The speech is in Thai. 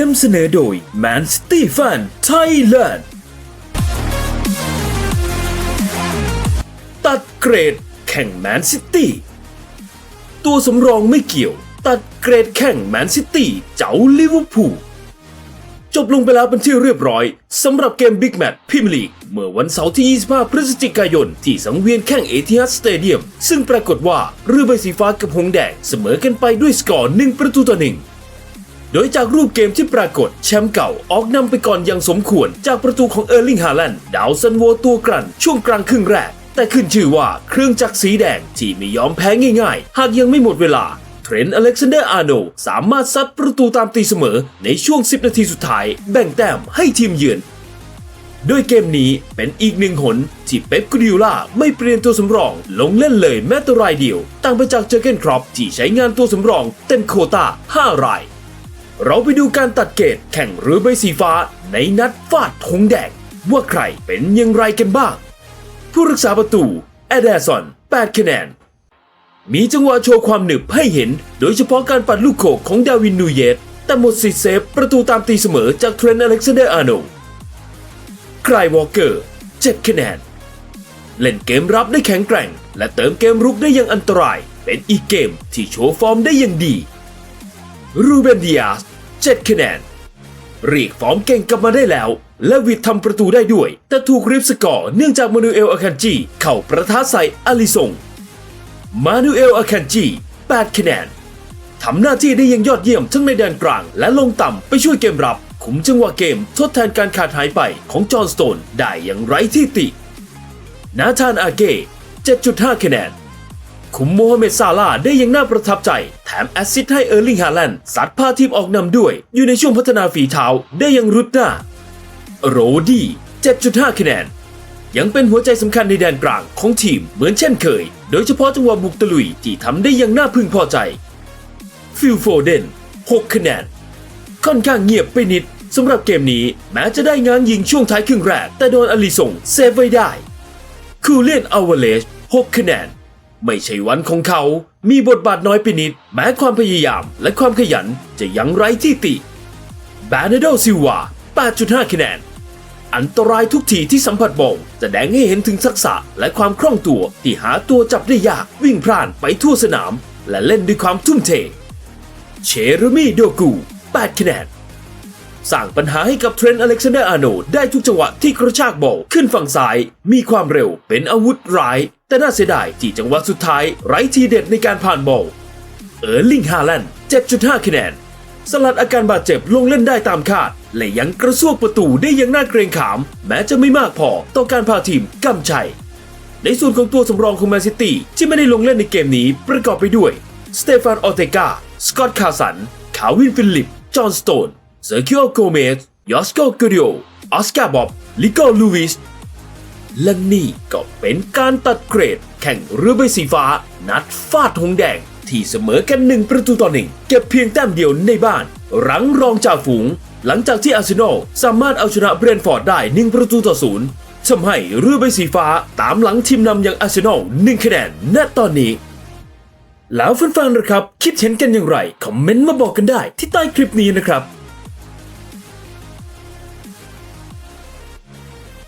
นำเสนอโดย Man City Fan Thailand ตัดเกรดแข่งแมนซิตี้ตัวสำรองไม่เกี่ยว ตัดเกรดแข่งแมนซิตี้เจ้าลิเวอร์พูลจบลงไปแล้วเป็นที่เรียบร้อยสำหรับเกมบิ๊กแมตช์พรีเมียร์ลีก เมื่อวันเสาร์ที่ 25 พฤศจิกายน ที่สังเวียนแข่งเอทิฮัดสเตเดียม ซึ่งปรากฏว่าเรือใบสีฟ้ากับหงแดงเสมอกันไปด้วยสกอร์ 1 ประตูต่อหนึ่ง โดยจากรูปเกมที่ปรากฏแชมป์เก่าออกนำไปก่อนอย่างสมควร จากประตูของเออร์ลิงฮาแลนด์ดาวซันโวตัวกลั่นช่วงกลางครึ่งแรก แต่ขึ้นชื่อว่าเครื่องจักรสีแดงที่ไม่ยอมแพ้ง่ายๆ หากยังไม่หมดเวลาเทรนต์อเล็กซานเดอร์อาร์โนสามารถซัดประตูตามตีเสมอในช่วง 10 นาทีสุดท้าย แบ่งแต้มให้ทีมเยือนโดยเกมนี้เป็นอีกหนึ่งหนที่เป๊ปกูดิโอล่าไม่เปลี่ยนตัวสำรอง ลงเล่นเลยแม้แต่รายเดียว ต่างไปจากเจอเกนครอปที่ใช้งานตัวสำรองเต็มโคตา5ราย เราไปดูการตัดเกตแข่งเรือใบสีฟ้าในนัดฟาดธงแดง ว่าใครเป็นอยังไรกันบ้าง ผู้รักษาประตู แอดเดสัน8คะแนน มีจังหวะโชว์ความหนึบให้เห็น โดยเฉพาะการปัดลูกโขกของดาวินนูเยตแต่หมดสิทธิ์เซฟประตูตามตีเสมอจากเทรนต์อเล็กซานเดอร์อาร์โนครายวอลเกอร์7คะแนน เล่นเกมรับได้แข็งแกร่ง และเติมเกมรุกได้อย่างอันตราย เป็นอีกเกมที่โชว์ฟอร์มได้อย่างดี รูเบนดิอาส 7 คะแนน เรียกฟอร์มเก่งกลับมาได้แล้ว และวิดทำประตูได้ด้วย แต่ถูกริบสกอร์เนื่องจากมานูเอลอาคันจีเข้าประท้าใส่อาลิซงมานูเอลอาคันจี8คะแนนทำหน้าที่ได้ยังยอดเยี่ยมทั้งในแดนกลาง และลงต่ำไปช่วยเกมรับคุมจังหวะเกมทดแทนการขาดหายไปของจอห์นสโตนได้อย่างไร้ที่ติ นาธานอาเก้7.5 คะแนน คุมโมฮัมเหม็ดซาลาได้อย่างน่าประทับใจ แถมแอสซิสต์ให้เออร์ลิงฮาแลนด์สัดพาทีมออกนำด้วย อยู่ในช่วงพัฒนาฝีเท้าได้อย่างรุดหน้า โรดี้ 7.5 คะแนน ยังเป็นหัวใจสำคัญในแดนกลางของทีมเหมือนเช่นเคย โดยเฉพาะจังหวะบุกตะลุยที่ทำได้อย่างน่าพึงพอใจ ฟิลโฟเดน 6 คะแนน ค่อนข้างเงียบไปนิดสำหรับเกมนี้แม้จะได้งานยิงช่วงท้ายครึ่งแรก แต่โดนอลิส่งเซฟไว้ได้ คูเลนอาวเลช 6 คะแนน ไม่ใช่วันของเขา มีบทบาทน้อยไปนิด แม้ความพยายามและความขยันจะยังไร้ที่ติบาเนโดซิวา 8.5 คะแนน อันตรายทุกทีที่สัมผัสบอลแสดงให้เห็นถึงทักษะและความคล่องตัวที่หาตัวจับได้ยากวิ่งพล่านไปทั่วสนาม และเล่นด้วยความทุ่มเท เชรมีโดกู 8 คะแนน สร้างปัญหาให้กับเทรนต์อเล็กซานเดอร์อาโนได้ทุกจังหวะที่กระชากบอลขึ้นฝั่งซ้าย มีความเร็วเป็นอาวุธร้าย แต่น่าเสียดายที่จังหวะสุดท้ายไร้ทีเด็ดในการผ่านบอลเออร์ลิงฮาแลนด์7.5 คะแนน สลัดอาการบาดเจ็บลงเล่นได้ตามคาด และยังกระซวกประตูได้อย่างน่าเกรงขาม แม้จะไม่มากพอต่อการพาทีมกำชัย ในส่วนของตัวสำรองของแมนซิตี้ที่ไม่ได้ลงเล่นในเกมนี้ประกอบไปด้วยสเตฟานออเตกาสกอตคาสันคาวินฟิลิป จอห์นสโตน เซอร์คิโอโกเมสยอสโกเกริโอออสการ์บอบลิโกลูวิสและนี่ก็เป็นการตัดเกรด แข่งเรือใบสีฟ้า นัดฟาดหงแดง ที่เสมอกันหนึ่งประตูต่อหนึ่งเก็บเพียงแต้มเดียวในบ้าน รังรองจ่าฝูง หลังจากที่อาร์เซนอลสามารถเอาชนะเบรนท์ฟอร์ดได้หนึ่งประตูต่อศูนย์ทำให้เรือใบสีฟ้าตามหลังทีมนำอย่างอาร์เซนอลหนึ่งคะแนนณตอนนี้แล้วแฟนๆนะครับ คิดเห็นกันอย่างไร คอมเมนต์มาบอกกันได้ที่ใต้คลิปนี้นะครับ